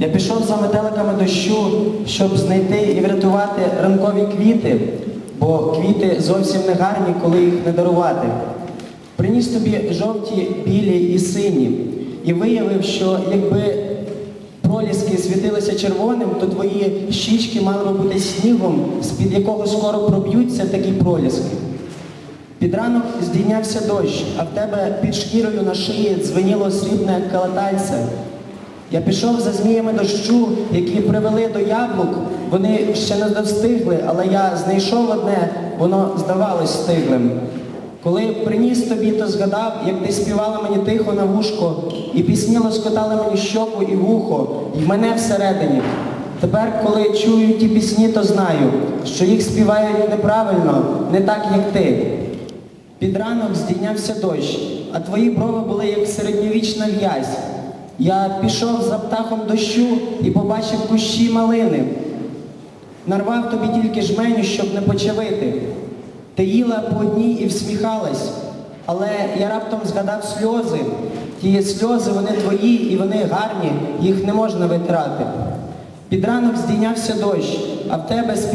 Я пішов за метеликами дощу, щоб знайти і врятувати ранкові квіти, бо квіти зовсім не гарні, коли їх не дарувати. Приніс тобі жовті, білі і сині, і виявив, що якби проліски світилися червоним, то твої щічки мали бути снігом, з-під якого скоро проб'ються такі проліски. Під ранок здійнявся дощ, а в тебе під шкірою на шиї дзвеніло срібне калатальце. Я пішов за зміями дощу, які привели до яблук. Вони ще не достигли, але я знайшов одне, воно здавалось стиглим. Коли приніс тобі, то згадав, як ти співала мені тихо на вушко, і пісні лоскотали мені щоку і вухо, і мене всередині. Тепер, коли чую ті пісні, то знаю, що їх співають неправильно, не так, як ти. Під ранок здійнявся дощ, а твої брови були як середньовічна в'язь. Я пішов за птахом дощу і побачив кущі малини. Нарвав тобі тільки жменю, щоб не почавити. Ти їла по одній і всміхалась, але я раптом згадав сльози. Ті сльози, вони твої і вони гарні, їх не можна витрати. Під ранок здійнявся дощ, а в тебе.